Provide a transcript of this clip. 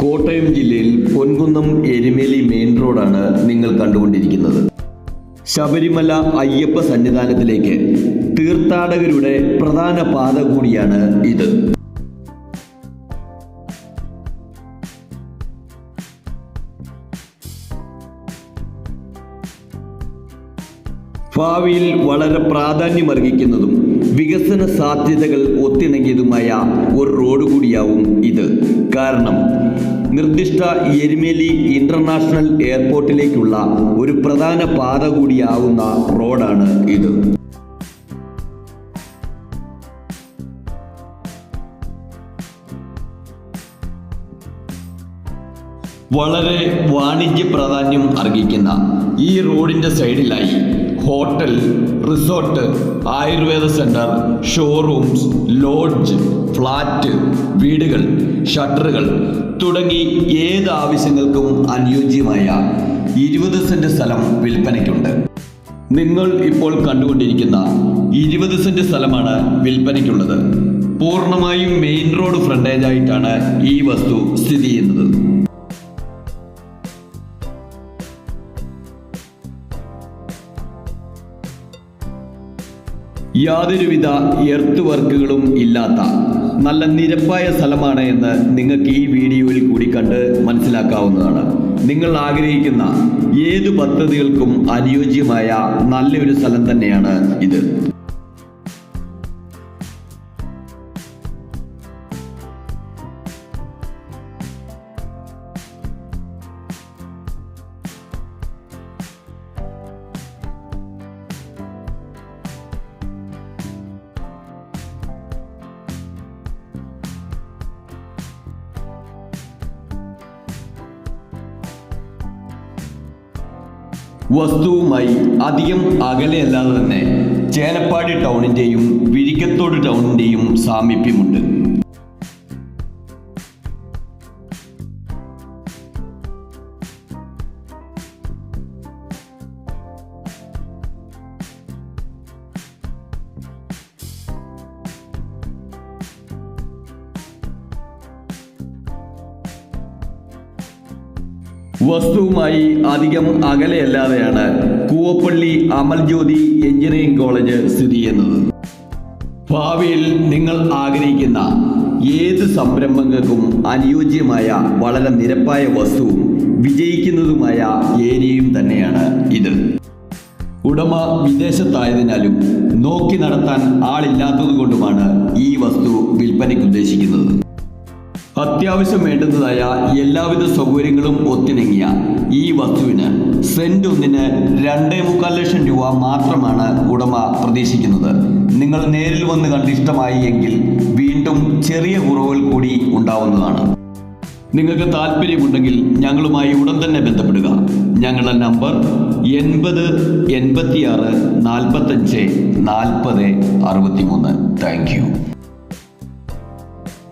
കോട്ടയം ജില്ലയിൽ പൊൻകുന്നം എരുമേലി മെയിൻ റോഡാണ് നിങ്ങൾ കണ്ടുകൊണ്ടിരിക്കുന്നത്. ശബരിമല അയ്യപ്പ സന്നിധാനത്തിലേക്ക് തീർത്ഥാടകരുടെ പ്രധാന പാത കൂടിയാണ് ഇത്. ഭാവിയിൽ വളരെ പ്രാധാന്യമർഹിക്കുന്നതും വികസന സാധ്യതകൾ ഒത്തിണങ്ങിയതുമായ ഒരു റോഡ് കൂടിയാവും ഇത്. കാരണം നിർദ്ദിഷ്ട എരുമേലി ഇന്റർനാഷണൽ എയർപോർട്ടിലേക്കുള്ള ഒരു പ്രധാന പാത കൂടിയാവുന്ന റോഡാണ് ഇത്. വളരെ വാണിജ്യ പ്രാധാന്യം അർഹിക്കുന്ന ഈ റോഡിന്റെ സൈഡിലായി hotel resort Ayurveda centre showrooms lodge flat വീടുകൾ ഷട്ടറുകൾ തുടങ്ങി ഏത് ആവശ്യങ്ങൾക്കും അനുയോജ്യമായ ഇരുപത് സെന്റ് സ്ഥലം വിൽപ്പനയ്ക്കുണ്ട്. നിങ്ങൾ ഇപ്പോൾ കണ്ടുകൊണ്ടിരിക്കുന്ന ഇരുപത് സെന്റ് സ്ഥലമാണ് വിൽപ്പനയ്ക്കുള്ളത്. പൂർണമായും മെയിൻ റോഡ് ഫ്രണ്ടേജായിട്ടാണ് ഈ വസ്തു സ്ഥിതി ചെയ്യുന്നത്. യാതൊരുവിധ എർത്ത് വർക്കുകളും ഇല്ലാത്ത നല്ല നിരപ്പായ സ്ഥലമാണ് എന്ന് നിങ്ങൾക്ക് ഈ വീഡിയോയിൽ കൂടി കണ്ട് മനസ്സിലാക്കാവുന്നതാണ്. നിങ്ങൾ ആഗ്രഹിക്കുന്ന ഏത് പദ്ധതികൾക്കും അനുയോജ്യമായ നല്ലൊരു സ്ഥലം തന്നെയാണ് ഇത്. വസ്തുവുമായി അധികം അകലെയല്ലാതെ തന്നെ ചേലപ്പാടി ടൗണിന്റെയും വിരിക്കത്തോട് ടൗണിന്റെയും സാമീപ്യമുണ്ട്. വസ്തുവുമായി അധികം അകലെയല്ലാതെയാണ് കൂവപ്പള്ളി അമൽജ്യോതി എഞ്ചിനീയറിംഗ് കോളേജ് സ്ഥിതി ചെയ്യുന്നത്. ഭാവിയിൽ നിങ്ങൾ ആഗ്രഹിക്കുന്ന ഏത് സംരംഭങ്ങൾക്കും അനുയോജ്യമായ വളരെ നിരപ്പായ വസ്തുവും വിജയിക്കുന്നതുമായ ഏരിയയും തന്നെയാണ് ഇത്. ഉടമ വിദേശത്തായതിനാലും നോക്കി നടത്താൻ ആളില്ലാത്തതുകൊണ്ടുമാണ് ഈ വസ്തു വിൽപ്പനയ്ക്ക് ഉദ്ദേശിക്കുന്നത്. അത്യാവശ്യം വേണ്ടുന്നതായ എല്ലാവിധ സൗകര്യങ്ങളും ഒത്തിണങ്ങിയ ഈ വസ്തുവിന് സെന്റ് ഒന്നിന് രണ്ടേ മുക്കാൽ ലക്ഷം രൂപ മാത്രമാണ് ഉടമ പ്രതീക്ഷിക്കുന്നത്. നിങ്ങൾ നേരിൽ വന്ന് കണ്ട് ഇഷ്ടമായി എങ്കിൽ വീണ്ടും ചെറിയ കുറവുകൾ കൂടി ഉണ്ടാവുന്നതാണ്. നിങ്ങൾക്ക് താല്പര്യമുണ്ടെങ്കിൽ ഞങ്ങളുമായി ഉടൻ തന്നെ ബന്ധപ്പെടുക. ഞങ്ങളുടെ നമ്പർ എൺപത് എൺപത്തിയാറ് നാൽപ്പത്തഞ്ച് നാൽപ്പത് അറുപത്തിമൂന്ന്. Thank you.